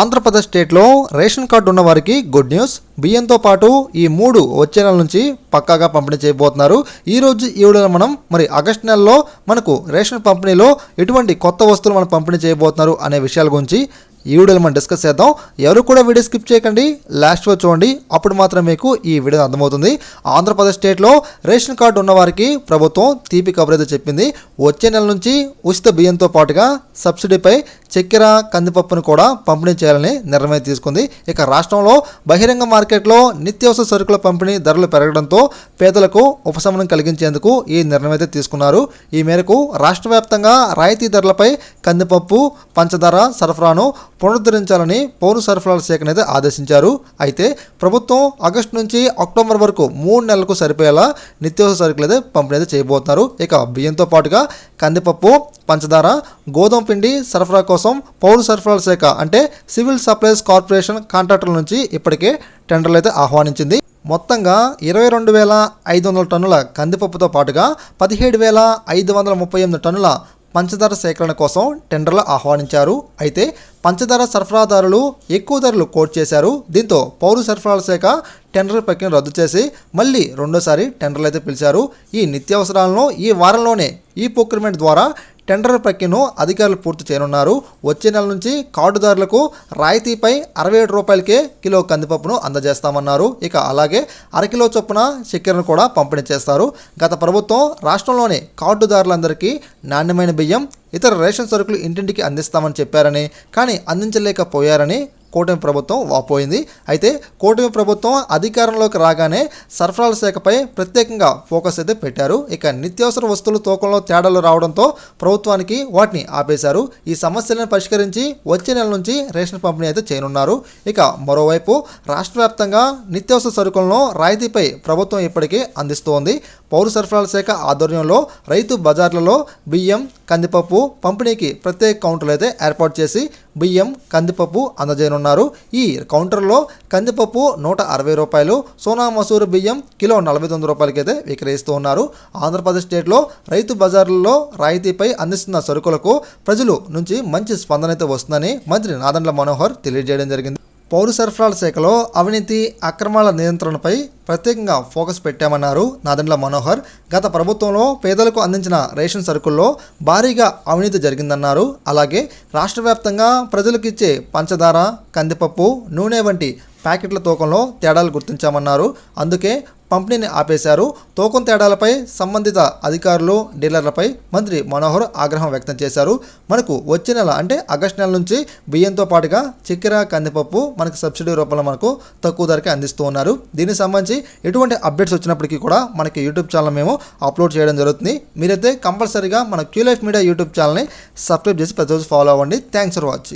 ఆంధ్రప్రదేశ్ స్టేట్లో ration card ఉన్న వారికి గుడ్ న్యూస్. బియ్యంతో పాటు ఈ మూడు వచ్చే నెల నుంచి పక్కాగా పంపిణీ చేయబోతున్నారు. ఈ రోజు ఈ వీడియోలో మనం మరి ఆగస్టు నెలలో మనకు రేషన్ పంపిణీలో ఎటువంటి కొత్త వస్తువులు మనం పంపిణీ చేయబోతున్నారు అనే విషయాల గురించి ఈ వీడియోలో మనం డిస్కస్ చేద్దాం. ఎవరు కూడా వీడియో స్కిప్ చేయకండి. లాస్ట్ వరకు చూడండి. అప్పుడు మాత్రం మీకు ఈ వీడియో అర్థమవుతుంది. ఆంధ్రప్రదేశ్ స్టేట్లో రేషన్ కార్డు ఉన్నవారికి ప్రభుత్వం తీపి కబురైతే చెప్పింది. వచ్చే నెల నుంచి ఉచిత బియ్యంతో పాటుగా సబ్సిడీపై చక్కెర కందిపప్పును కూడా పంపిణీ చేయాలని నిర్ణయం తీసుకుంది. ఇక రాష్ట్రంలో బహిరంగ మార్కెట్లో నిత్యావసర సరుకుల పంపిణీ ధరలు పెరగడంతో పేదలకు ఉపశమనం కలిగించేందుకు ఈ నిర్ణయం అయితే తీసుకున్నారు. ఈ మేరకు రాష్ట్ర వ్యాప్తంగా రాయితీ ధరలపై కందిపప్పు పంచదార సరఫరాను పునరుద్ధరించాలని పౌర సరఫరాల శాఖను అయితే ఆదేశించారు. అయితే ప్రభుత్వం ఆగస్టు నుంచి అక్టోబర్ వరకు మూడు నెలలకు సరిపోయేలా నిత్యావసర సరుకులు అయితే పంపిణీ అయితే చేయబోతున్నారు. ఇక బియ్యంతో పాటుగా కందిపప్పు పంచదార గోధుమ పిండి సరఫరా కోసం పౌర సరఫరాల శాఖ అంటే సివిల్ సప్లైస్ కార్పొరేషన్ కాంట్రాక్టర్ల నుంచి ఇప్పటికే టెండర్లు అయితే ఆహ్వానించింది. మొత్తంగా ఇరవై రెండు వేల ఐదు వందల టన్నుల కందిపప్పుతో పాటుగా పదిహేడు వేల ఐదు వందల ముప్పై ఎనిమిది టన్నుల పంచదార సేకరణ కోసం టెండర్లు ఆహ్వానించారు. అయితే పంచదార సరఫరాదారులు ఎక్కువ ధరలు కోట్ చేశారు. దీంతో పౌర సరఫరాల శాఖ టెండర్ ప్రక్రియ రద్దు చేసి మళ్ళీ రెండోసారి టెండర్లు అయితే పిలిచారు. ఈ నిత్యావసరాలను ఈ వారంలోనే ఈ ప్రొక్యూర్మెంట్ ద్వారా టెండర్ ప్రక్రియను అధికారులు పూర్తి చేయనున్నారు. వచ్చే నెల నుంచి కార్డుదారులకు రాయితీపై అరవై ఏడు రూపాయలకే కిలో కందిపప్పును అందజేస్తామన్నారు. ఇక అలాగే అరకిలో చొప్పున చక్కెరను కూడా పంపిణీ చేస్తారు. గత ప్రభుత్వం రాష్ట్రంలోని కార్డుదారులందరికీ నాణ్యమైన బియ్యం ఇతర రేషన్ సరుకులు ఇంటింటికి అందిస్తామని చెప్పారని కానీ అందించలేకపోయారని కూటమి ప్రభుత్వం వాపోయింది అయితే కూటమి ప్రభుత్వం అధికారంలోకి రాగానే సరఫరాల శాఖపై ప్రత్యేకంగా ఫోకస్ అయితే పెట్టారు. ఇక నిత్యావసర వస్తువులు తూకంలో తేడాలు రావడంతో ప్రభుత్వానికి వాటిని ఆపేశారు. ఈ సమస్యలను పరిష్కరించి వచ్చే నెల నుంచి రేషన్ పంపిణీ అయితే చేయనున్నారు. ఇక మరోవైపు రాష్ట్ర వ్యాప్తంగా నిత్యావసర సరుకులను రాయితీపై ప్రభుత్వం ఇప్పటికే అందిస్తోంది. పౌర సరఫరాల శాఖ ఆధ్వర్యంలో రైతు బజార్లలో బియ్యం కందిపప్పు పంపిణీకి ప్రత్యేక కౌంటర్లు అయితే ఏర్పాటు చేసి బియ్యం కందిపప్పు అందజేయనున్నారు. ఈ కౌంటర్లో కందిపప్పు నూట అరవై రూపాయలు సోనా మసూరు బియ్యం కిలో నలభై తొమ్మిది రూపాయలకి అయితే విక్రయిస్తూ ఉన్నారు. ఆంధ్రప్రదేశ్ స్టేట్లో రైతు బజార్లలో రాయితీపై అందిస్తున్న సరుకులకు ప్రజలు నుంచి మంచి స్పందన అయితే వస్తుందని మంత్రి నాదండ్ల మనోహర్ తెలియజేయడం జరిగింది. పౌర సరఫరాల శాఖలో అవినీతి అక్రమాల నియంత్రణపై ప్రత్యేకంగా ఫోకస్ పెట్టామన్నారు నాదండ్ల మనోహర్. గత ప్రభుత్వంలో పేదలకు అందించిన రేషన్ సరుకుల్లో భారీగా అవినీతి జరిగిందన్నారు. అలాగే రాష్ట్ర వ్యాప్తంగా ప్రజలకు ఇచ్చే పంచదార కందిపప్పు నూనె వంటి ప్యాకెట్ల తూకంలో తేడాలు గుర్తించామన్నారు. అందుకే పంపిణీని ఆపేశారు. తూకం తేడాలపై సంబంధిత అధికారులు డీలర్లపై మంత్రి మనోహర్ ఆగ్రహం వ్యక్తం చేశారు. మనకు వచ్చే నెల అంటే ఆగస్టు నెల నుంచి బియ్యంతో పాటుగా చక్కెర కందిపప్పు మనకు సబ్సిడీ రూపంలో మనకు తక్కువ ధరకే అందిస్తూ ఉన్నారు. దీనికి సంబంధించి ఎటువంటి అప్డేట్స్ వచ్చినప్పటికీ కూడా మనకి యూట్యూబ్ ఛానల్ మేము అప్లోడ్ చేయడం జరుగుతుంది. మీరైతే కంపల్సరీగా మన క్యూ లైఫ్ మీడియా యూట్యూబ్ ఛానల్ని సబ్స్క్రైబ్ చేసి ప్రతిరోజు ఫాలో అవ్వండి. Thanks for watching.